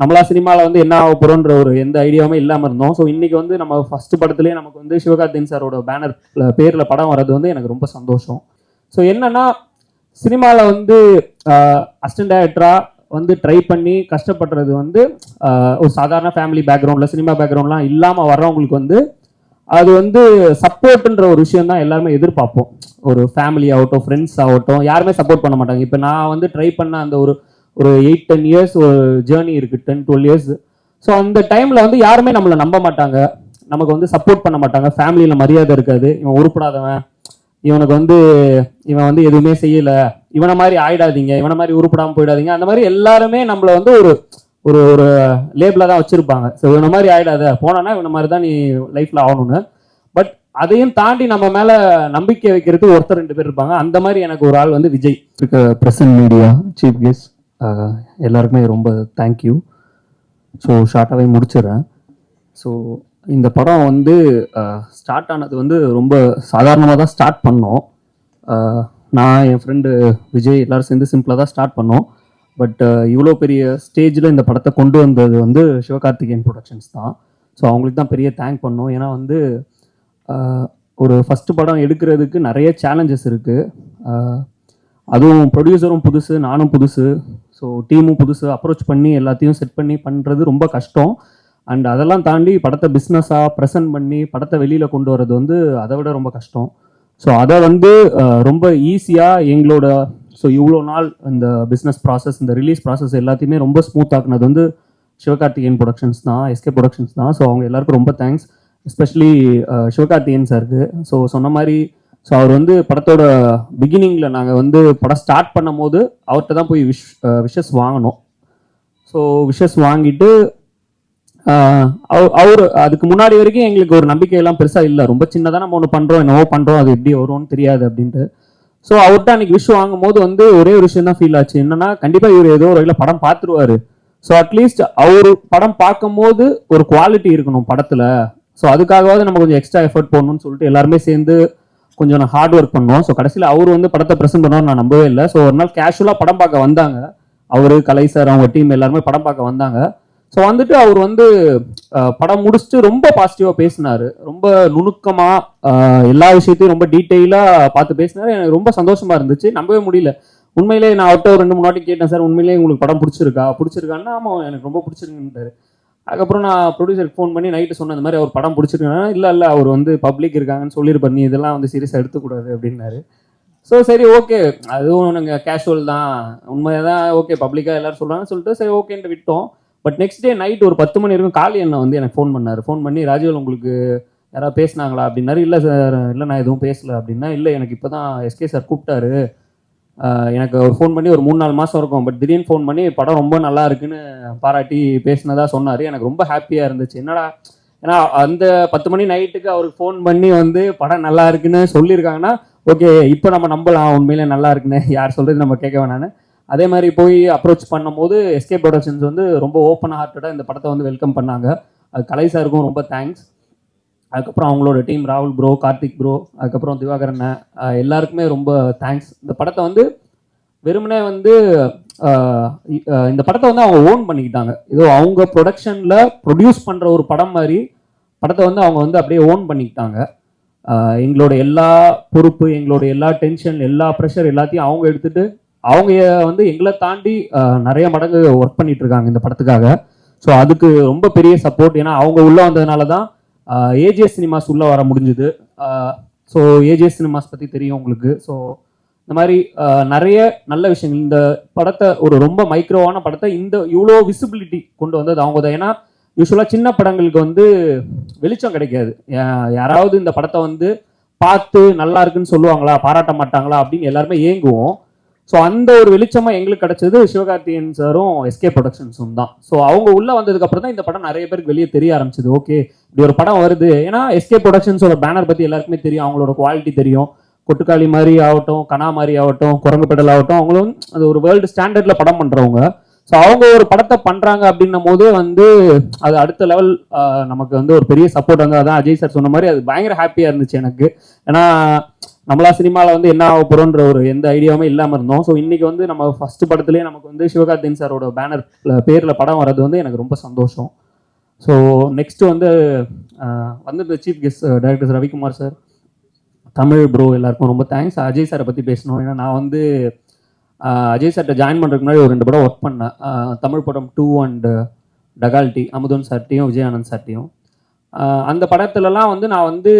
நம்மளா சினிமாவில் வந்து என்ன ஆக போகிறோன்ற ஒரு எந்த ஐடியாவுமே இல்லாமல் இருந்தோம். ஸோ இன்றைக்கி வந்து நம்ம ஃபர்ஸ்ட் படத்துலேயே நமக்கு வந்து சிவகார்த்தின் சாரோட பேனர் பேரில் படம் வர்றது வந்து எனக்கு ரொம்ப சந்தோஷம். ஸோ என்னன்னா சினிமாவில் வந்து அசிஸ்டன்ட் டேரக்டராக வந்து ட்ரை பண்ணி கஷ்டப்படுறது வந்து ஒரு சாதாரண ஃபேமிலி பேக்ரவுண்டில் சினிமா பேக்ரவுண்ட்லாம் இல்லாமல் வர்றவங்களுக்கு வந்து அது வந்து சப்போர்ட்டுன்ற ஒரு விஷயம் தான் எல்லாருமே எதிர்பார்ப்போம். ஒரு ஃபேமிலி ஆகட்டும் ஃப்ரெண்ட்ஸ் ஆகட்டும் யாருமே சப்போர்ட் பண்ண மாட்டாங்க. இப்போ நான் வந்து ட்ரை பண்ண அந்த ஒரு ஒரு எயிட் டென் இயர்ஸ் ஒரு ஜேர்னி இருக்கு டென் டுவெல் இயர்ஸ் ஸோ அந்த டைம்ல வந்து யாருமே நம்மளை நம்ப மாட்டாங்க. நமக்கு வந்து சப்போர்ட் பண்ண மாட்டாங்க. ஃபேமிலியில் மரியாதை இருக்காது. இவன் உருப்படாதவன். இவனுக்கு வந்து இவன் வந்து எதுவுமே செய்யல. இவனை மாதிரி ஆயிடாதீங்க. இவனை மாதிரி உருப்படாமல் போயிடாதீங்க. அந்த மாதிரி எல்லாருமே நம்மளை வந்து ஒரு ஒரு ஒரு லேபிளாக தான் வச்சுருப்பாங்க. ஸோ இவனை மாதிரி ஆயிடாத. போனானா இவனை மாதிரி தான் நீ லைஃப்பில் ஆகணும்னு. பட் அதையும் தாண்டி நம்ம மேலே நம்பிக்கை வைக்கிறது ஒருத்தர் ரெண்டு பேர் இருப்பாங்க. அந்த மாதிரி எனக்கு ஒரு ஆள் வந்து விஜய். இருக்க பிரசன்ட் மீடியா சீஃப் கெஸ்ட் எல்லாருக்குமே ரொம்ப தேங்க்யூ ஸோ ஷார்ட்டாகவே முடிச்சிடுறேன். ஸோ இந்த படம் வந்து ஸ்டார்ட் ஆனது வந்து ரொம்ப சாதாரணமாக தான் ஸ்டார்ட் பண்ணோம். நான் என் ஃப்ரெண்டு விஜய் எல்லோரும் சேர்ந்து சிம்பிளாக தான் ஸ்டார்ட் பண்ணோம். பட் இவ்வளோ பெரிய ஸ்டேஜில் இந்த படத்தை கொண்டு வந்தது வந்து சிவகார்த்திகேயன் ப்ரொடக்ஷன்ஸ் தான். ஸோ அவங்களுக்கு தான் பெரிய தேங்க் பண்ணோம். ஏன்னா வந்து ஒரு ஃபஸ்ட்டு படம் எடுக்கிறதுக்கு நிறைய சேலஞ்சஸ் இருக்குது அதுவும் ப்ரொடியூசரும் புதுசு நானும் புதுசு. ஸோ டீமும் புதுசு அப்ரோச் பண்ணி எல்லாத்தையும் செட் பண்ணி பண்ணுறது ரொம்ப கஷ்டம். அண்ட் அதெல்லாம் தாண்டி படத்தை பிஸ்னஸாக ப்ரெசென்ட் பண்ணி படத்தை வெளியில் கொண்டு வர்றது வந்து அதை விட ரொம்ப கஷ்டம். ஸோ அதை வந்து ரொம்ப ஈஸியாக எங்களோட ஸோ இவ்வளோ நாள் இந்த பிஸ்னஸ் ப்ராசஸ் இந்த ரிலீஸ் ப்ராசஸ் எல்லாத்தையுமே ரொம்ப ஸ்மூத் ஆக்குனது வந்து சிவகார்த்திகேயன் ப்ரொடக்ஷன்ஸ் தான் எஸ்கே ப்ரொடக்ஷன்ஸ் தான். ஸோ அவங்க எல்லாருக்கும் ரொம்ப தேங்க்ஸ் எஸ்பெஷலி சிவகார்த்திகேயன் சாருக்கு ஸோ சொன்ன மாதிரி ஸோ அவர் வந்து படத்தோட பிகினிங்கில் நாங்கள் வந்து படம் ஸ்டார்ட் பண்ணும் போது அவர்கிட்ட தான் போய் விஷ் விஷஸ் வாங்கினோம். ஸோ விஷஸ் வாங்கிட்டு அவர் அதுக்கு முன்னாடி வரைக்கும் எங்களுக்கு ஒரு நம்பிக்கையெல்லாம் பெருசாக இல்லை. ரொம்ப சின்னதாக நம்ம ஒன்று பண்ணுறோம் என்னவோ பண்ணுறோம் அது எப்படி வரும்னு தெரியாது அப்படின்ட்டு. ஸோ அவர்கிட்ட அன்னைக்கு விஷ் வாங்கும் போது வந்து ஒரே ஒரு விஷயம் தான் ஃபீல் ஆச்சு. என்னன்னா கண்டிப்பாக இவர் ஏதோ ஒரு வகையில் படம் பார்த்துருவாரு. ஸோ அட்லீஸ்ட் அவர் படம் பார்க்கும்போது ஒரு குவாலிட்டி இருக்கணும் படத்தில். ஸோ அதுக்காகவாவது நம்ம கொஞ்சம் எக்ஸ்ட்ரா எஃபர்ட் போடணும்னு சொல்லிட்டு எல்லாருமே சேர்ந்து கொஞ்சம் நான் ஹார்ட் ஒர்க் பண்ணோம் ஸோ கடைசியில் அவர் வந்து படத்தை ப்ரெசென்ட் பண்ணுவார் நான் நம்பவே இல்லை. ஸோ ஒரு நாள் கேஷுவலாக படம் பார்க்க வந்தாங்க. அவர் கலை சார் அவங்க டீம் எல்லாருமே படம் பார்க்க வந்தாங்க. ஸோ வந்துட்டு அவர் வந்து படம் முடிச்சுட்டு ரொம்ப பாசிட்டிவாக பேசினாரு. ரொம்ப நுணுக்கமாக எல்லா விஷயத்தையும் ரொம்ப டீட்டெயிலாக பார்த்து பேசினார். எனக்கு ரொம்ப சந்தோஷமாக இருந்துச்சு. நம்பவே முடியல. உண்மையிலேயே நான் அவர்கிட்ட ஒரு ரெண்டு மூணு வாட்டி கேட்டேன் சார் உண்மையிலேயே உங்களுக்கு படம் பிடிச்சிருக்கா? பிடிச்சிருக்கான்னா ஆமாம் எனக்கு ரொம்ப பிடிச்சிருக்குன்ட்டாரு. அதுக்கப்புறம் நான் ப்ரொடியூசருக்கு ஃபோன் பண்ணி நைட்டு சொன்ன இந்த மாதிரி அவர் படம் பிடிச்சிருக்காங்கன்னா இல்லை இல்லை அவர் வந்து பப்ளிக் இருக்காங்கன்னு சொல்லியிருப்பார். நீ இதெல்லாம் வந்து சீரியஸாக எடுத்துக்கூடாது அப்படின்னாரு. ஸோ சரி ஓகே அதுவும் நாங்கள் கேஷுவல் தான். உண்மையாக தான் ஓகே பப்ளிக்காக எல்லாரும் சொல்கிறாங்கன்னு சொல்லிட்டு சரி ஓகேன்ட்டு விட்டோம். பட் நெக்ஸ்ட் டே நைட் ஒரு பத்து மணி இருக்கும் காளி அண்ணன் வந்து எனக்கு ஃபோன் பண்ணார். ஃபோன் பண்ணி ராஜீவ் உங்களுக்கு யாராவது பேசுனாங்களா? அப்படின்னாரு. இல்லை சார் இல்லை நான் எதுவும் பேசலை. அப்படின்னா இல்லை எனக்கு இப்போ தான் எஸ்கே சார் கூப்பிட்டாரு. எனக்கு ஒரு ஃபோன் பண்ணி ஒரு மூணு நாலு மாதம் இருக்கும். பட் திடீர்னு ஃபோன் பண்ணி படம் ரொம்ப நல்லா இருக்குன்னு பாராட்டி பேசினதா சொன்னார். எனக்கு ரொம்ப ஹாப்பியாக இருந்துச்சு. என்னடா ஏன்னா அந்த பத்து மணி நைட்டுக்கு அவருக்கு ஃபோன் பண்ணி வந்து படம் நல்லா இருக்குன்னு சொல்லியிருக்காங்கன்னா ஓகே இப்போ நம்ம நம்பலாம். உண்மையிலே நல்லா இருக்குன்னு யார் சொல்கிறது நம்ம கேட்க வேணான்னு அதே மாதிரி போய் அப்ரோச் பண்ணும்போது எஸ்கே ப்ரொடக்ஷன்ஸ் வந்து ரொம்ப ஓப்பன் ஹார்ட்டடாக இந்த படத்தை வந்து வெல்கம் பண்ணாங்க. அது கலை சாருக்கும் ரொம்ப தேங்க்ஸ் அதுக்கப்புறம் அவங்களோட டீம் ராகுல் ப்ரோ கார்த்திக் ப்ரோ அதுக்கப்புறம் திவாகரன் எல்லாருக்குமே ரொம்ப தேங்க்ஸ் இந்த படத்தை வந்து வெறுமனே வந்து இந்த படத்தை வந்து அவங்க ஓன் பண்ணிக்கிட்டாங்க. ஏதோ அவங்க ப்ரொடக்ஷனில் ப்ரொடியூஸ் பண்ணுற ஒரு படம் மாதிரி படத்தை வந்து அவங்க வந்து அப்படியே ஓன் பண்ணிக்கிட்டாங்க. எங்களோட எல்லா பொறுப்பு எங்களோட எல்லா டென்ஷன் எல்லா ப்ரெஷர் எல்லாத்தையும் அவங்க எடுத்துகிட்டு அவங்க வந்து எங்களை தாண்டி நிறைய மடங்கு ஒர்க் பண்ணிட்டு இருக்காங்க இந்த படத்துக்காக. ஸோ அதுக்கு ரொம்ப பெரிய சப்போர்ட் ஏன்னா அவங்க உள்ளே வந்ததுனால தான் ஏஜிஎஸ் சினிமாஸ் உள்ள வர முடிஞ்சுது. ஸோ ஏஜிஎஸ் சினிமாஸ் பற்றி தெரியும் உங்களுக்கு. ஸோ இந்த மாதிரி நிறைய நல்ல விஷயங்கள். இந்த படத்தை ஒரு ரொம்ப மைக்ரோவான படத்தை இந்த இவ்வளோ விசிபிலிட்டி கொண்டு வந்தது அவங்க தான். ஏன்னா யூஸ்வலாக சின்ன படங்களுக்கு வந்து வெளிச்சம் கிடைக்காது. யாராவது இந்த படத்தை வந்து பார்த்து நல்லா இருக்குன்னு சொல்லுவாங்களா பாராட்ட மாட்டாங்களா அப்படின்னு எல்லாருமே ஏங்குவோம். ஸோ அந்த ஒரு வெளிச்சமாக எங்களுக்கு கிடைச்சது சிவகார்த்தியன் சாரும் எஸ்கே ப்ரொடக்ஷன்ஸும் தான். ஸோ அவங்க உள்ளே வந்ததுக்கு அப்புறம் தான் இந்த படம் நிறைய பேருக்கு வெளியே தெரிய ஆரம்பிச்சது. ஓகே இப்படி ஒரு படம் வருது. ஏன்னா எஸ்கே ப்ரொடக்ஷன்ஸோட பேனர் பற்றி எல்லாருக்குமே தெரியும். அவங்களோட குவாலிட்டி தெரியும். கொட்டுக்காளி மாதிரி ஆகட்டும் கனா மாதிரி ஆகட்டும் குரங்கு பெடல் ஆகட்டும் அவங்களும் அது ஒரு வேர்ல்டு ஸ்டாண்டர்டில் படம் பண்ணுறவங்க ஸோ அவங்க ஒரு படத்தை பண்ணுறாங்க அப்படின்னும் போது வந்து அது அடுத்த லெவல் நமக்கு வந்து ஒரு பெரிய சப்போர்ட் வந்து அதான் அஜய் சார் சொன்ன மாதிரி அது பயங்கர ஹாப்பியாக இருந்துச்சு எனக்கு. ஏன்னா நம்மளா சினிமாவில் வந்து என்ன ஆக போகிறோன்ற ஒரு எந்த ஐடியாவுமே இல்லாமல் இருந்தோம். ஸோ இன்றைக்கி வந்து நம்ம ஃபஸ்ட்டு படத்துலேயே நமக்கு வந்து சிவகார்த்தின் சாரோட பேனர் பேரில் படம் வர்றது வந்து எனக்கு ரொம்ப சந்தோஷம். ஸோ நெக்ஸ்ட் வந்து வந்திருந்த வந்து chief guest director Ravikumar sir. Tamil bro எல்லாருக்கும் ரொம்ப தேங்க்ஸ் அஜய் சாரை பற்றி பேசணும். ஏன்னா நான் வந்து அஜய் சார்ட்ட ஜாயின் பண்ணுறதுக்கு முன்னாடி ஒரு ரெண்டு படம் ஒர்க் பண்ணேன். தமிழ் படம் டூ அண்ட் டகால்டி அமுதன் சார்ட்டையும் விஜயானந்த் சார்ட்டையும் அந்த படத்துலலாம் வந்து நான் வந்து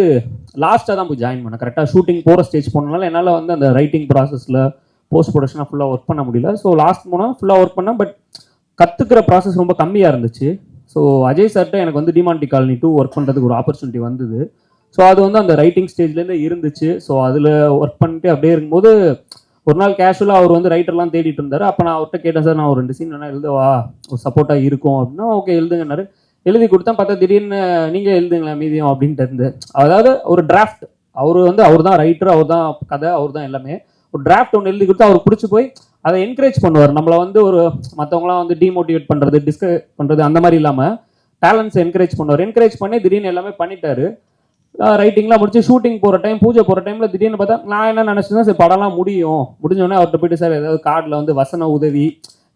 லாஸ்ட்டாக தான் போய் ஜாயின் பண்ணேன். கரெக்டாக ஷூட்டிங் போகிற ஸ்டேஜ் போனனால என்னால் வந்து அந்த ரைட்டிங் ப்ராசஸில் போஸ்ட் ப்ரொடக்ஷனாக ஃபுல்லாக ஒர்க் பண்ண முடியல. ஸோ லாஸ்ட் போனால் ஃபுல்லாக ஒர்க் பண்ணேன் பட் கற்றுக்கிற ப்ராசஸ் ரொம்ப கம்மியாக இருந்துச்சு. ஸோ அஜய் சார்கிட்ட எனக்கு வந்து டிமாண்டி காலனி டூ ஒர்க் பண்ணுறதுக்கு ஒரு ஆப்பர்ச்சுனிட்டி வந்தது. ஸோ அது வந்து அந்த ரைட்டிங் ஸ்டேஜ்லேருந்து இருந்துச்சு. ஸோ அதில் ஒர்க் பண்ணிட்டு அப்படியே இருக்கும்போது ஒரு நாள் கேஷுவலாக அவர் வந்து ரைட்டர்லாம் தேடிட்டு இருந்தார். அப்போ நான் அவர்கிட்ட கேட்டேன் சார் நான் ஒரு ரெண்டு சீன் வேணால் எழுதவா? ஒரு சப்போர்ட்டாக இருக்கும். அப்படின்னா ஓகே எழுதுங்கன்னாரு. எழுதி கொடுத்தேன் பார்த்தா திடீர்னு நீங்கள் எழுதுங்களேன் மீதியம் அப்படின்ட்டு இருந்து. அதாவது ஒரு டிராஃப்ட் அவர் வந்து அவர் தான் ரைட்டர் அவர் தான் கதை அவர் தான் எல்லாமே. ஒரு டிராஃப்ட் ஒன்று எழுதி கொடுத்து அவர் பிடிச்சி போய் அதை என்கரேஜ் பண்ணுவார். நம்மளை வந்து ஒரு மற்றவங்களாம் வந்து டிமோட்டிவேட் பண்ணுறது டிஸ்க பண்ணுறது அந்த மாதிரி இல்லாமல் டேலண்ட்ஸ் என்கரேஜ் பண்ணுவார். என்கரேஜ் பண்ணி திடீர்னு எல்லாமே பண்ணிட்டாரு. ரைட்டிங்லாம் முடிச்சு ஷூட்டிங் போகிற டைம் பூஜை போகிற டைமில் திடீர்னு பார்த்தா நான் என்ன நினச்சிருந்தேன் சரி படம்லாம் முடியும். முடிஞ்சோடனே அவர்கிட்ட போயிட்டு சார் ஏதாவது கார்டில் வந்து வசன உதவி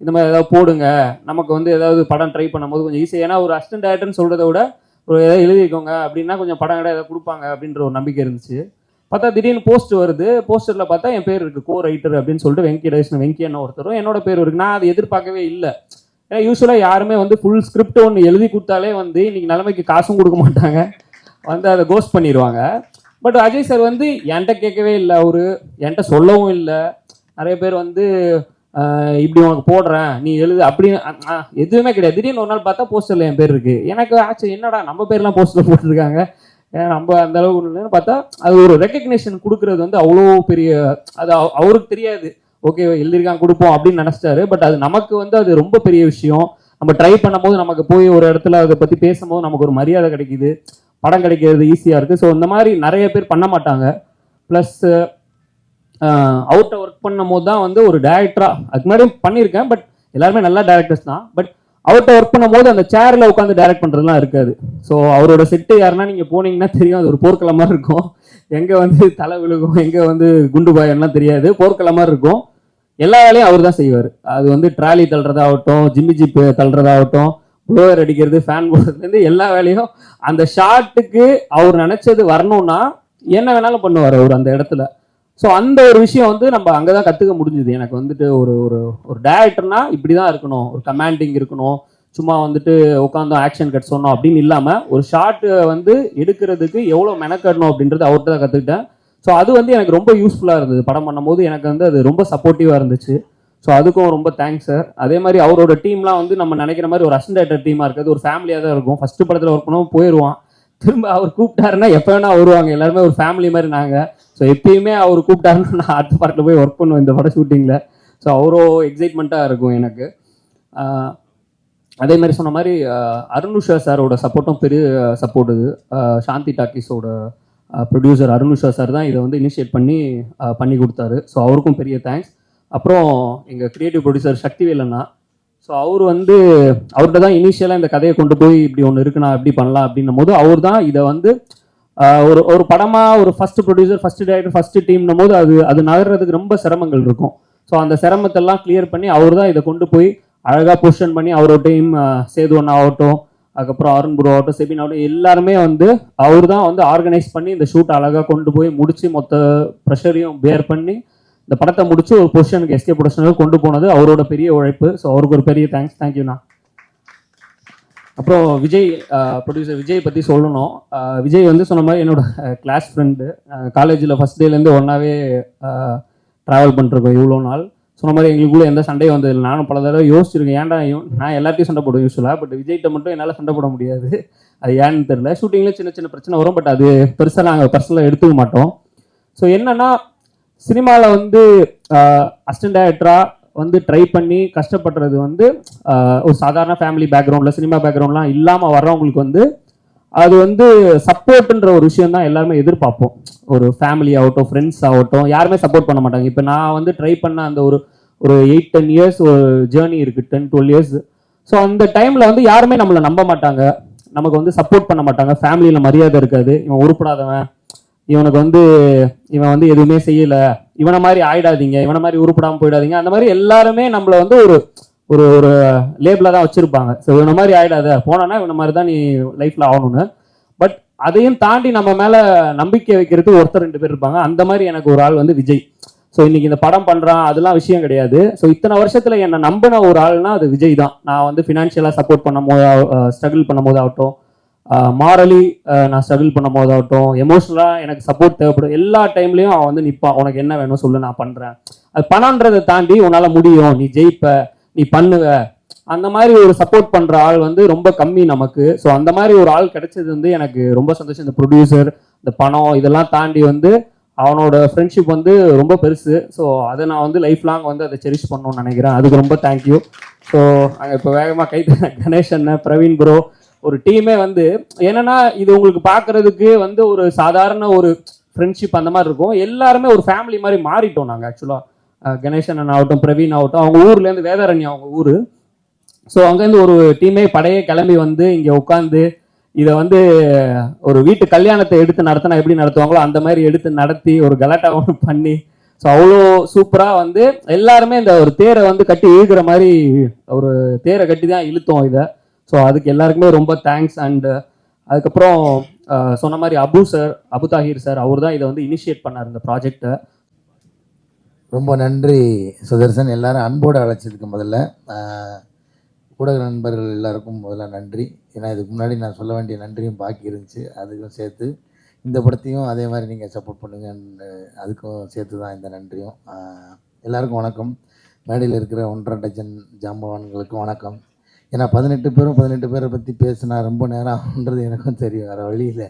இந்த மாதிரி ஏதாவது போடுங்க. நமக்கு வந்து ஏதாவது படம் ட்ரை பண்ணும்போது கொஞ்சம் ஈஸி ஏன்னா ஒரு அசிஸ்டன்ட் டேரக்டர்னு சொல்கிறத விட ஒரு ஏதாவது எழுதிக்கோங்க அப்படின்னா கொஞ்சம் படம் கடை ஏதாவது கொடுப்பாங்க அப்படின்ற ஒரு நம்பிக்கை இருந்துச்சு. பார்த்தா திடீர்னு போஸ்ட் வருது. போஸ்டரில் பார்த்தா என் பேர் இருக்குது கோ ரைட்டர் அப்படின்னு சொல்லிட்டு வெங்கடேஷன் வெங்கியன்னு ஒருத்தரும் என்னோட பேர் இருக்கு. நான் அதை எதிர்பார்க்கவே இல்லை. ஏன்னா யூஸ்வலாக யாருமே வந்து ஃபுல் ஸ்கிரிப்ட் ஒன்று எழுதி கொடுத்தாலே வந்து இன்னைக்கு நிலைமைக்கு காசும் கொடுக்க மாட்டாங்க. வந்து அதை கோஸ்ட் பண்ணிடுவாங்க பட் அஜய் சார் வந்து என்கிட்ட கேட்கவே இல்லை அவரு. என்கிட்ட சொல்லவும் இல்லை. நிறைய பேர் வந்து இப்படி உனக்கு போடுறேன் நீ எழுது அப்படின்னு எதுவுமே கிடையாது. திடீர்னு ஒரு நாள் பார்த்தா போஸ்டரில் என் பேர் இருக்கு. எனக்கு ஆச்சு என்னடா நம்ம பேர்லாம் போஸ்டர் போட்டிருக்காங்க? ஏன்னா நம்ம அந்த அளவுக்கு இல்லைன்னு பார்த்தா அது ஒரு ரெக்கக்னேஷன் கொடுக்கறது வந்து அவ்வளோ பெரிய அது அவருக்கு தெரியாது. ஓகே எழுதிருக்காங்க கொடுப்போம் அப்படின்னு நினச்சிட்டாரு. பட் அது நமக்கு வந்து அது ரொம்ப பெரிய விஷயம். நம்ம ட்ரை பண்ணும்போது நமக்கு போய் ஒரு இடத்துல அதை பற்றி பேசும்போது நமக்கு ஒரு மரியாதை கிடைக்குது. படம் கிடைக்கிறது ஈஸியாக இருக்குது ஸோ இந்த மாதிரி நிறைய பேர் பண்ண மாட்டாங்க. ப்ளஸ் அவுட்டை ஒர்க் பண்ணும் போது தான் வந்து ஒரு டேரக்டராக அதுக்கு மாதிரி பண்ணியிருக்கேன் பட் எல்லாருமே நல்ல டேரக்டர்ஸ் தான். பட் அவர்கிட்ட ஒர்க் பண்ணும்போது அந்த சேரில் உட்காந்து டைரக்ட் பண்ணுறதுலாம் இருக்காது. ஸோ அவரோட செட்டு யாருன்னா நீங்கள் போனீங்கன்னா தெரியும் அது ஒரு போர்க்களம் மாதிரி இருக்கும். எங்கே வந்து தலை விழுகும் எங்கே வந்து குண்டு பாயம்லாம் தெரியாது போர்க்களம் மாதிரி இருக்கும். எல்லா வேலையும் அவர் தான் செய்வார். அது வந்து ட்ராலி தள்ளுறதாகட்டும் ஜிம்மி ஜிப் தள்ளுறதாகட்டும் ப்ளோவர் அடிக்கிறது ஃபேன் போடுறதுலேருந்து எல்லா வேலையும் அந்த ஷாட்டுக்கு அவர் நினச்சது வரணும்னா என்ன வேணாலும் பண்ணுவார் அவர் அந்த இடத்துல. ஸோ அந்த ஒரு விஷயம் வந்து நம்ம அங்கே தான் கற்றுக்க முடிஞ்சுது. எனக்கு வந்துட்டு ஒரு ஒரு ஒரு டேரக்டர்னா இப்படி தான் இருக்கணும். ஒரு கமாண்டிங் இருக்கணும். சும்மா வந்துட்டு உட்காந்தோம் ஆக்ஷன் கட் சொன்னோம் அப்படின்னு இல்லாமல் ஒரு ஷாட் வந்து எடுக்கிறதுக்கு எவ்வளோ மெனக்கடணும் அப்படின்றது அவர்கிட்ட தான் கற்றுக்கிட்டேன் ஸோ அது வந்து எனக்கு ரொம்ப யூஸ்ஃபுல்லாக இருந்தது. படம் பண்ணும்போது எனக்கு வந்து அது ரொம்ப சப்போர்ட்டிவாக இருந்துச்சு. ஸோ அதுக்கும் ரொம்ப தேங்க்ஸ் சார் அதே மாதிரி அவரோட டீம்லாம் வந்து நம்ம நினைக்கிற மாதிரி ஒரு அசன்டேட்டர் டீமாக இருக்குது ஒரு ஃபேமிலியாக தான் இருக்கும். ஃபஸ்ட்டு படத்தில் ஒர்க் பண்ணுவோம் போயிடுவான் திரும்ப அவர் கூப்பிட்டாருன்னா எப்போ வேணா வருவாங்க. எல்லாருமே ஒரு ஃபேமிலி மாதிரி நாங்கள் ஸோ எப்பயுமே அவர் கூப்பிட்டாருன்னு நான் அடுத்த படத்தில் போய் ஒர்க் பண்ணுவேன் இந்த படம் ஷூட்டிங்கில் ஸோ அவரோ எக்ஸைட்மெண்ட்டாக இருக்கும் எனக்கு. அதே மாதிரி சொன்ன மாதிரி அருணுஷா சாரோட சப்போர்ட்டும் பெரிய சப்போர்ட் இது. சாந்தி டாக்கீஸோட ப்ரொடியூசர் அருணுஷா சார் தான் இதை வந்து இனிஷியேட் பண்ணி பண்ணி கொடுத்தாரு. ஸோ அவருக்கும் பெரிய தேங்க்ஸ் அப்புறம் எங்கள் க்ரியேட்டிவ் ப்ரொடியூசர் சக்திவேலண்ணா ஸோ அவர் வந்து அவர்கிட்ட தான் இனிஷியலாக இந்த கதையை கொண்டு போய் இப்படி ஒன்று இருக்குண்ணா இப்படி பண்ணலாம் அப்படின்னும் போது அவர் தான் இதை வந்து ஒரு ஒரு படமாக ஒரு first producer first director first டீம்னும் போது அது அது நகர்றதுக்கு ரொம்ப சிரமங்கள் இருக்கும். ஸோ அந்த சிரமத்தெல்லாம் கிளியர் பண்ணி அவர் தான் இதை கொண்டு போய் அழகாக பொசிஷன் பண்ணி அவரோட டீம் சேது ஆகட்டும் அதுக்கப்புறம் அருண் குரு ஆகட்டும் செபின் ஆகட்டும் எல்லாருமே வந்து அவர் தான் வந்து ஆர்கனைஸ் பண்ணி இந்த ஷூட் அழகாக கொண்டு போய் முடிச்சு மொத்த ப்ரெஷரையும் பேர் பண்ணி இந்த படத்தை முடிச்சு ஒரு பொசிஷனுக்கு எஸ்கே ப்ரொடக்ஷனுக்கு கொண்டு போனது அவரோட பெரிய உழைப்பு. ஸோ அவருக்கு ஒரு பெரிய தேங்க்ஸ் தேங்க்யூண்ணா அப்புறம் விஜய் ப்ரொடியூசர் விஜய் பற்றி சொல்லணும். விஜய் வந்து சொன்ன மாதிரி என்னோட கிளாஸ் ஃப்ரெண்டு காலேஜில் ஃபஸ்ட் டேலேருந்து ஒன்றாவே ட்ராவல் பண்ணிருக்கோம் இவ்வளோ நாள். சொன்ன மாதிரி எங்களுக்குள்ள எந்த சண்டையும் வந்ததில்லை. நானும் பல தடவை யோசிச்சிருக்கேன் ஏன்டா நான் எல்லாத்தையும் சண்டை போடுவேன் யூஸ்வலாக பட் விஜய்கிட்ட மட்டும் என்னால் சண்டை போட முடியாது. அது ஏன்னு தெரியல. ஷூட்டிங்கில் சின்ன சின்ன பிரச்சனை வரும் பட் அது பெருசாக நாங்கள் பர்சனலாக எடுத்துக்க மாட்டோம். ஸோ என்னென்னா சினிமாவில் வந்து அசிஸ்டன்ட் டேரக்டராக வந்து ட்ரை பண்ணி கஷ்டப்படுறது வந்து ஒரு சாதாரண ஃபேமிலி பேக்ரவுண்டில் சினிமா பேக்ரவுண்ட்லாம் இல்லாமல் வர்றவங்களுக்கு வந்து அது வந்து சப்போர்ட்டுன்ற ஒரு விஷயம் தான் எல்லாருமே எதிர்பார்ப்போம். ஒரு ஃபேமிலி ஆகட்டும் ஃப்ரெண்ட்ஸ் ஆகட்டும் யாருமே சப்போர்ட் பண்ண மாட்டாங்க. இப்போ நான் வந்து ட்ரை பண்ண அந்த ஒரு ஒரு எயிட் டென் இயர்ஸ் ஒரு ஜேர்னி இருக்குது டென் டுவெல் இயர்ஸ் ஸோ அந்த டைமில் வந்து யாருமே நம்மளை நம்ப மாட்டாங்க. நமக்கு வந்து சப்போர்ட் பண்ண மாட்டாங்க. ஃபேமிலியில் மரியாதை இருக்காது. இவன் உருப்படாதவன். இவனுக்கு வந்து இவன் வந்து எதுவுமே செய்யலை. இவனை மாதிரி ஆயிடாதீங்க இவனை மாதிரி உருப்படாமல் போயிடாதீங்க. அந்த மாதிரி எல்லாருமே நம்மள வந்து ஒரு ஒரு ஒரு லேபிளாக தான் வச்சுருப்பாங்க. ஸோ இவனை மாதிரி ஆயிடாத போனோன்னா இவனை மாதிரி தான் நீ லைஃப்பில் ஆகணும்னு. பட் அதையும் தாண்டி நம்ம மேலே நம்பிக்கை வைக்கிறதுக்கு ஒருத்தர் ரெண்டு பேர் இருப்பாங்க. அந்த மாதிரி எனக்கு ஒரு ஆள் வந்து விஜய். ஸோ இன்னைக்கு இந்த படம் பண்ணுறான் அதெல்லாம் விஷயம் கிடையாது. ஸோ இத்தனை வருஷத்தில் என்னை நம்பின ஒரு ஆள்னா அது விஜய் தான். நான் வந்து ஃபினான்ஷியலாக சப்போர்ட் பண்ணும் போது ஸ்ட்ரகிள் பண்ணும் போது ஆகட்டும் மாரலி நான் ஸ்ட்ரகிள் பண்ணும் போதாகட்டும் எமோஷனலாக எனக்கு சப்போர்ட் தேவைப்படும். எல்லா டைம்லையும் அவன் வந்து நிற்பான் உனக்கு என்ன வேணும் சொல்லு நான் பண்ணுறேன் அது பணன்றதை தாண்டி உன்னால் முடியும். நீ ஜெயிப்ப நீ பண்ணுவ. அந்த மாதிரி ஒரு சப்போர்ட் பண்ணுற ஆள் வந்து ரொம்ப கம்மி நமக்கு. ஸோ அந்த மாதிரி ஒரு ஆள் கிடைச்சது வந்து எனக்கு ரொம்ப சந்தோஷம். இந்த ப்ரொடியூசர் இந்த பணம் இதெல்லாம் தாண்டி வந்து அவனோட ஃப்ரெண்ட்ஷிப் வந்து ரொம்ப பெருசு. ஸோ அதை நான் வந்து லைஃப் லாங் வந்து அதை செரிஷ் பண்ணணும்னு நினைக்கிறேன். அதுக்கு ரொம்ப தேங்க்யூ ஸோ அங்கே இப்போ வேகமாக கை கணேஷ் அண்ணன் பிரவீன் ப்ரோ ஒரு டீமே வந்து என்னன்னா இது உங்களுக்கு பார்க்கறதுக்கு வந்து ஒரு சாதாரண ஒரு ஃப்ரெண்ட்ஷிப் அந்த மாதிரி இருக்கும். எல்லாருமே ஒரு ஃபேமிலி மாதிரி மாறிட்டோம் நாங்கள் ஆக்சுவலாக கணேசன் அண்ணன் ஆகட்டும் பிரவீன் ஆகட்டும் அவங்க ஊர்லேருந்து வேதாரண்யம் அவங்க ஊர். ஸோ அங்கேருந்து ஒரு டீமே படையே கிளம்பி வந்து இங்கே உட்காந்து இதை வந்து ஒரு வீட்டு கல்யாணத்தை எடுத்து நடத்தினா எப்படி நடத்துவாங்களோ அந்த மாதிரி எடுத்து நடத்தி ஒரு கலாட்டா ஒன்று பண்ணி ஸோ அவ்வளோ சூப்பராக வந்து எல்லாருமே இந்த ஒரு தேரை வந்து கட்டி இழுக்கிற மாதிரி ஒரு தேரை கட்டி தான் இழுத்தோம் இதை. ஸோ அதுக்கு எல்லாருக்குமே ரொம்ப தேங்க்ஸ் அண்டு அதுக்கப்புறம் சொன்ன மாதிரி அபு சார் அபு தாஹிர் சார் அவர் தான் இதை வந்து இனிஷியேட் பண்ணார் இந்த ப்ராஜெக்டை ரொம்ப நன்றி சுதர்சன். எல்லாரும் அன்போடு அழைச்சதுக்கு முதல்ல. ஊடக நண்பர்கள் எல்லாருக்கும் முதல்ல நன்றி. ஏன்னா இதுக்கு முன்னாடி நான் சொல்ல வேண்டிய நன்றியும் பாக்கி இருந்துச்சு. அதுக்கும் சேர்த்து இந்த படத்தையும் அதே மாதிரி நீங்கள் சப்போர்ட் பண்ணுங்கன்னு அதுக்கும் சேர்த்து தான் இந்த நன்றியும். எல்லாருக்கும் வணக்கம். மேடையில் இருக்கிற ஒன்றரை டஜன் ஜாம்பவான்களுக்கும் வணக்கம். ஏன்னா பதினெட்டு பேரும் பதினெட்டு பேரை பற்றி பேசினா ரொம்ப நேரம் ஆகுன்றது எனக்கும் தெரியும். வேறு வழியில்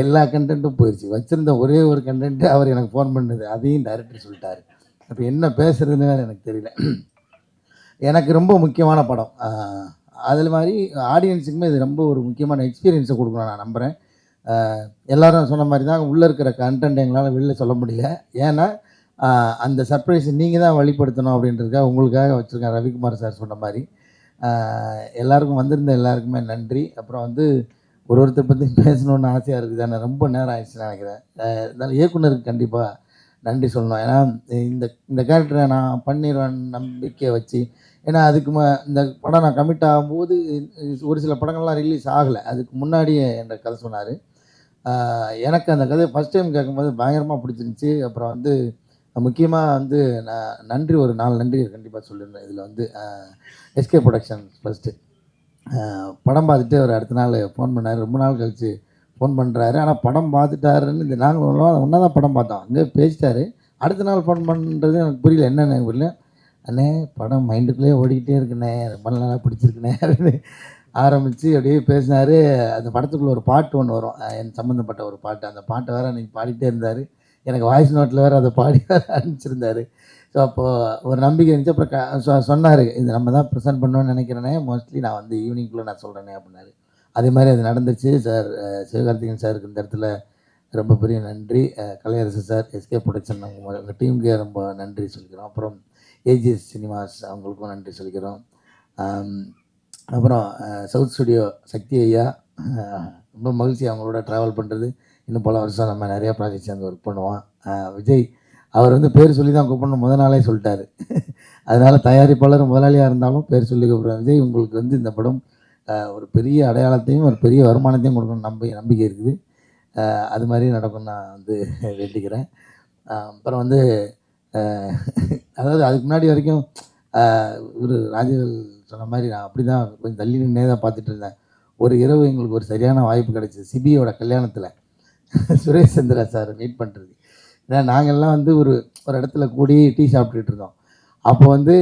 எல்லா கண்டென்ட்டும் போயிடுச்சு வச்சுருந்த ஒரே ஒரு கண்டென்ட்டு அவர் எனக்கு ஃபோன் பண்ணது. அதையும் டைரக்டர் சொல்லிட்டாரு. அப்போ என்ன பேசுகிறதுன்னு வேறு எனக்கு தெரியல. எனக்கு ரொம்ப முக்கியமான படம். அதில் மாதிரி ஆடியன்ஸுக்குமே இது ரொம்ப ஒரு முக்கியமான எக்ஸ்பீரியன்ஸை கொடுக்கணும் நான் நம்புகிறேன் எல்லோரும் சொன்ன மாதிரி தான் உள்ளே இருக்கிற கண்டென்ட் எங்களால் வெளில சொல்ல முடியல. ஏன்னா அந்த சர்ப்ரைஸ் நீங்கள் தான் வழிப்படுத்தணும் அப்படின்றதுக்காக உங்களுக்காக வச்சுருக்கேன் ரவிக்குமார் சார் சொன்ன மாதிரி. எல்லாருக்கும் வந்திருந்த எல்லாருக்குமே நன்றி. அப்புறம் வந்து ஒரு ஒருத்தர் பற்றி பேசணுன்னு ஆசையாக இருக்குது. ஆனால் ரொம்ப நேரம் ஆயிடுச்சுன்னு நினைக்கிறேன். இருந்தாலும் இயக்குனருக்கு கண்டிப்பாக நன்றி சொல்லணும். ஏன்னா இந்த இந்த கேரக்டரை நான் பண்ணிடுவேன் நம்பிக்கையை வச்சு ஏன்னா அதுக்கு ம இந்த படம் நான் கமிட் ஆகும்போது ஒரு சில படங்கள்லாம் ரிலீஸ் ஆகலை. அதுக்கு முன்னாடியே என்ற கதை சொன்னார். எனக்கு அந்த கதை ஃபஸ்ட் டைம் கேட்கும்போது பயங்கரமாக பிடிச்சிருந்துச்சி. அப்புறம் வந்து முக்கியமாக வந்து நான் நன்றி ஒரு நாலு நன்றி கண்டிப்பாக சொல்லியிருந்தேன் இதில் வந்து எஸ்கே ப்ரொடக்ஷன் ஃபஸ்ட்டு படம் பார்த்துட்டு அவர் அடுத்த நாள் ஃபோன் பண்ணார். ரொம்ப நாள் கழித்து ஃபோன் பண்ணுறாரு ஆனால் படம் பார்த்துட்டாருன்னு இந்த நாங்கள் ஒன்றா தான் படம் பார்த்தோம். அங்கே பேசிட்டாரு. அடுத்த நாள் ஃபோன் பண்ணுறது எனக்கு புரியல. என்னென்னு எனக்கு புரியல. அண்ணே படம் மைண்டுக்குள்ளேயே ஓடிக்கிட்டே இருக்குண்ணே. ரொம்ப நல்லா பிடிச்சிருக்குண்ணே அப்படின்னு ஆரம்பித்து அப்படியே பேசினார். அந்த படத்துக்குள்ளே ஒரு பாட்டு ஒன்று வரும். என் சம்மந்தப்பட்ட ஒரு பாட்டு. அந்த பாட்டை வேறு அன்றைக்கி பாடிக்கிட்டே இருந்தார். எனக்கு வாய்ஸ் நோட்டில் வேறு அதை பாடி வேறு அனுப்பிச்சிருந்தாரு. ஸோ அப்போது ஒரு நம்பிக்கை இருந்துச்சு. அப்புறம் க- சொன்னார். இது நம்ம தான் ப்ரெசென்ட் பண்ணணும்னு நினைக்கிறேனே. மோஸ்ட்லி நான் வந்து ஈவினிங்குள்ளே நான் சொல்கிறேனே அப்படின்னாரு. அதே மாதிரி அது நடந்துச்சு சார் சிவகார்த்திகன் சாருக்கு இந்த இடத்துல ரொம்ப பெரிய நன்றி. கலையரசு சார் எஸ்கே ப்ரொடக்ஷன் அவங்க உங்கள் டீமுக்கே ரொம்ப நன்றி சொல்லிக்கிறோம். அப்புறம் ஏஜிஎஸ் சினிமாஸ் அவங்களுக்கும் நன்றி சொல்லிக்கிறோம். அப்புறம் சவுத் ஸ்டுடியோ சக்தி ஐயா ரொம்ப மகிழ்ச்சி அவங்களோட ட்ராவல் பண்ணுறது இன்னும் பல வருஷம் நம்ம நிறையா ப்ராஜெக்ட் சேர்ந்து ஒர்க் பண்ணுவோம். விஜய் அவர் வந்து பேர் சொல்லி தான் கூப்பிடணும். முத நாளே சொல்லிட்டாரு. அதனால் தயாரிப்பாளர் முதலாளியாக இருந்தாலும் பேர் சொல்லி கூப்பிடுறேன் விஜய் உங்களுக்கு வந்து இந்த படம் ஒரு பெரிய அடையாளத்தையும் ஒரு பெரிய வருமானத்தையும் கொடுக்கணும் நம்பி நம்பிக்கை இருக்குது. அது மாதிரி நடக்கும் நான் வந்து வேண்டிக்கிறேன். அப்புறம் வந்து அதாவது அதுக்கு முன்னாடி வரைக்கும் ஒரு ராஜவேல் சொன்ன மாதிரி நான் அப்படி தான் கொஞ்சம் தள்ளி நின்னே தான் பார்த்துட்டு இருந்தேன். ஒரு இரவு எங்களுக்கு ஒரு சரியான வாய்ப்பு கிடைச்சிது. சிபியோட கல்யாணத்தில். சுரேஷ் சந்திரா சார் மீட் பண்ணுறது ஏன்னா நாங்கள்லாம் வந்து ஒரு ஒரு இடத்துல கூடி டீ சாப்பிட்டுட்டு இருந்தோம். அப்போ வந்து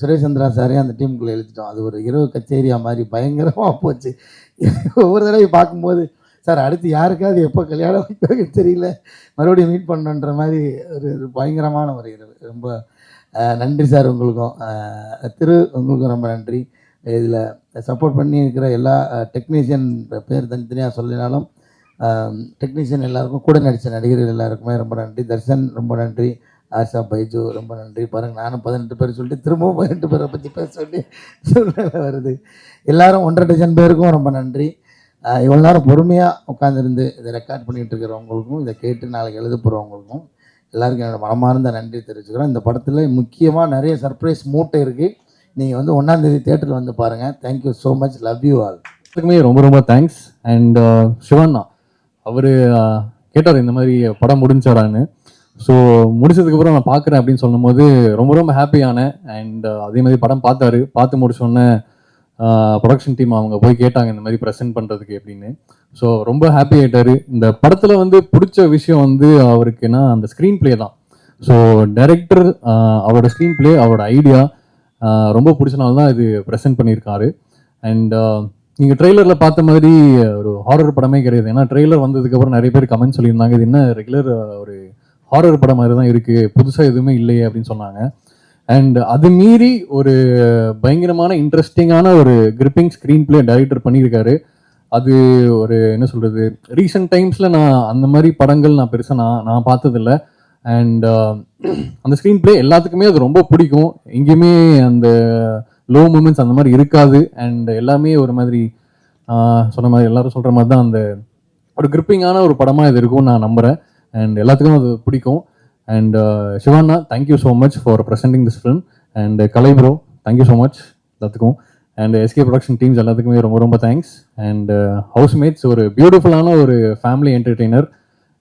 சுரேஷ் சந்திரா சாரையும் அந்த டீமுக்குள்ளே இழுத்துட்டோம். அது ஒரு இரவு கச்சேரியா மாதிரி பயங்கரமாக போச்சு. ஒவ்வொரு தடவையும் பார்க்கும்போது சார் அடுத்து யாருக்காவது எப்போ கல்யாணம் வைப்பாங்க தெரியல. மறுபடியும் மீட் பண்ணணுன்ற மாதிரி ஒரு ஒரு பயங்கரமான ஒரு இரவு. ரொம்ப நன்றி சார் உங்களுக்கும். திரு உங்களுக்கும் ரொம்ப நன்றி. இதில் சப்போர்ட் பண்ணி இருக்கிற எல்லா டெக்னீஷியன் பேர் தனித்தனியாக சொல்லினாலும் டெக்னீஷியன் எல்லாருக்கும் கூட நடித்த நடிகர்கள் எல்லாருக்குமே ரொம்ப நன்றி. தர்ஷன் ரொம்ப நன்றி. ஆஷா பைஜு ரொம்ப நன்றி. பாருங்கள் நானும் பதினெட்டு பேர் சொல்லிட்டு திரும்பவும் பதினெட்டு பேரை பற்றி பேச சொல்லி சூழ்நிலை வருது. எல்லாரும் ஒன்றரை டஜன் பேருக்கும் ரொம்ப நன்றி. இவ்வளோ நேரம் பொறுமையாக உட்காந்துருந்து இதை ரெக்கார்ட் பண்ணிகிட்டு இருக்கிறவங்களுக்கும் இதை கேட்டு நாளைக்கு எழுத போகிறவங்களுக்கும் எல்லாருக்கும் என்னோட மனமார்ந்த நன்றி தெரிவிச்சுக்கிறேன் இந்த படத்தில் முக்கியமாக நிறைய சர்ப்ரைஸ் மூட்டை இருக்குது நீங்கள் வந்து ஒன்றாந்தேதி தேட்டரில் வந்து பாருங்கள் thank you so much love you all எல்லாத்துக்குமே ரொம்ப ரொம்ப தேங்க்ஸ் அண்ட் சிவண்ணா அவர் கேட்டார் இந்த மாதிரி படம் முடிஞ்சாரான்னு. ஸோ முடிச்சதுக்கப்புறம் நான் பார்க்குறேன் அப்படின்னு சொல்லும்போது ரொம்ப ரொம்ப ஹாப்பியானேன் அண்ட் அதே மாதிரி படம் பார்த்தாரு. பார்த்து முடிச்சோடனே ப்ரொடக்ஷன் டீம் அவங்க போய் கேட்டாங்க இந்த மாதிரி ப்ரெசென்ட் பண்ணுறதுக்கு அப்படின்னு. ஸோ ரொம்ப ஹாப்பி ஆகிட்டார் இந்த படத்தில் வந்து பிடிச்ச விஷயம் வந்து அவருக்குன்னா அந்த ஸ்க்ரீன் ப்ளே தான் ஸோ டைரக்டர் அவரோட ஸ்க்ரீன் ப்ளே அவரோட ஐடியா ரொம்ப பிடிச்சனால தான் இது ப்ரெசென்ட் பண்ணியிருக்காரு. அண்ட் நீங்கள் ட்ரெய்லரில் பார்த்த மாதிரி ஒரு ஹாரர் படமே கிடையாது. ஏன்னா ட்ரெய்லர் வந்ததுக்கப்புறம் நிறைய பேர் கமெண்ட் சொல்லியிருந்தாங்க இது என்ன ரெகுலர் ஒரு ஹாரர் படம் மாதிரி தான் இருக்குது புதுசாக எதுவுமே இல்லையே அப்படின்னு சொன்னாங்க. அண்ட் அது மீறி ஒரு பயங்கரமான இன்ட்ரெஸ்டிங்கான ஒரு கிரிப்பிங் ஸ்க்ரீன் பிளே டைரக்டர் பண்ணியிருக்காரு. அது ஒரு என்ன சொல்கிறது ரீசெண்ட் டைம்ஸில் நான் அந்த மாதிரி படங்கள் நான் பெருசாக நான் நான் பார்த்ததில்ல. அண்ட் அந்த ஸ்க்ரீன் பிளே எல்லாத்துக்குமே அது ரொம்ப பிடிக்கும். எங்கேயுமே அந்த லோ மூமெண்ட்ஸ் அந்த மாதிரி இருக்காது. அண்ட் எல்லாமே ஒரு மாதிரி சொன்ன மாதிரி எல்லாரும் சொல்கிற மாதிரி தான் அந்த ஒரு கிரிப்பிங்கான ஒரு படமாக இது இருக்கும்னு நான் நம்புகிறேன் அண்ட் எல்லாத்துக்கும் அது பிடிக்கும். And Siwana thank you so much for presenting this film and Kalai bro thank you so much எல்லாத்துக்கும். அண்ட் எஸ்கே ப்ரொடக்ஷன் டீம்ஸ் எல்லாத்துக்குமே ரொம்ப ரொம்ப தேங்க்ஸ் அண்ட் ஹவுஸ்மேட்ஸ் ஒரு பியூட்டிஃபுல்லான ஒரு ஃபேமிலி என்டர்டெய்னர்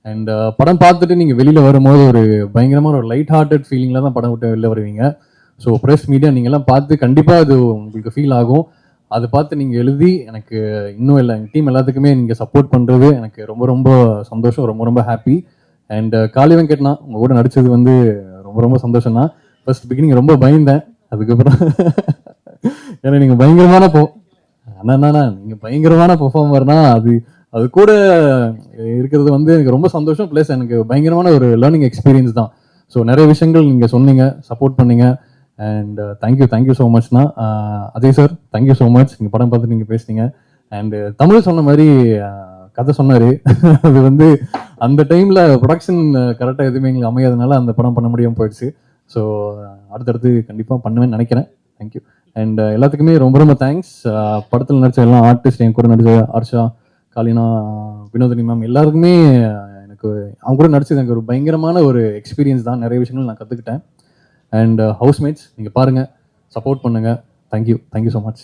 அண்ட் படம் பார்த்துட்டு நீங்கள் வெளியில் வரும்போது ஒரு பயங்கரமான ஒரு லைட் ஹார்ட்டட் ஃபீலிங்கில் தான் படம் விட்டு வெளில வருவீங்க. ஸோ ப்ரெஸ் மீடியா நீங்கள்லாம் பார்த்து கண்டிப்பாக அது உங்களுக்கு ஃபீல் ஆகும். அதை பார்த்து நீங்கள் எழுதி எனக்கு இன்னும் இல்லை எங்கள் டீம் எல்லாத்துக்குமே நீங்கள் சப்போர்ட் பண்ணுறது எனக்கு ரொம்ப ரொம்ப சந்தோஷம். ரொம்ப ரொம்ப ஹாப்பி அண்ட் uh, காளி வெங்கட்னா உங்கள் கூட நடித்தது வந்து ரொம்ப ரொம்ப சந்தோஷம் தான் ஃபர்ஸ்ட் பிகினிங் ரொம்ப பயந்தேன். அதுக்கப்புறம் ஏன்னா நீங்கள் பயங்கரமான போ அண்ணா நீங்கள் பயங்கரமான பெர்ஃபார்மர்னா அது அது கூட இருக்கிறது வந்து எனக்கு ரொம்ப சந்தோஷம். ப்ளஸ் எனக்கு பயங்கரமான ஒரு லேர்னிங் எக்ஸ்பீரியன்ஸ் தான். ஸோ நிறைய விஷயங்கள் நீங்கள் சொன்னீங்க சப்போர்ட் பண்ணீங்க. And thank you thank you so Machna அதே சார் தேங்க்யூ ஸோ மச் நீங்கள் படம் பார்த்து நீங்கள் பேசுனீங்க. அண்டு uh, தமிழ் சொன்ன மாதிரி uh, கதை சொன்னார். அது வந்து அந்த டைமில் ப்ரொடக்ஷன் கரெக்டாக எதுவுமே எங்களுக்கு அமையாதனால அந்த படம் பண்ண முடியாமல் போயிடுச்சு. ஸோ uh, அடுத்தடுத்து கண்டிப்பாக பண்ணுவேன்னு நினைக்கிறேன். தேங்க்யூ அண்ட் எல்லாத்துக்குமே ரொம்ப ரொம்ப தேங்க்ஸ் படத்தில் நடித்த எல்லாம் ஆர்டிஸ்ட் என் கூட நடித்த ஹர்ஷா காலினா வினோதினி மேம் எல்லாருக்குமே எனக்கு அவங்க கூட நடிச்சது எனக்கு ஒரு பயங்கரமான ஒரு எக்ஸ்பீரியன்ஸ் தான். நிறைய விஷயங்கள் நான் கற்றுக்கிட்டேன் அண்ட் ஹவுஸ்மேட்ஸ் நீங்கள் பாருங்கள் சப்போர்ட் பண்ணுங்கள் தேங்க்யூ தேங்க்யூ ஸோ மச்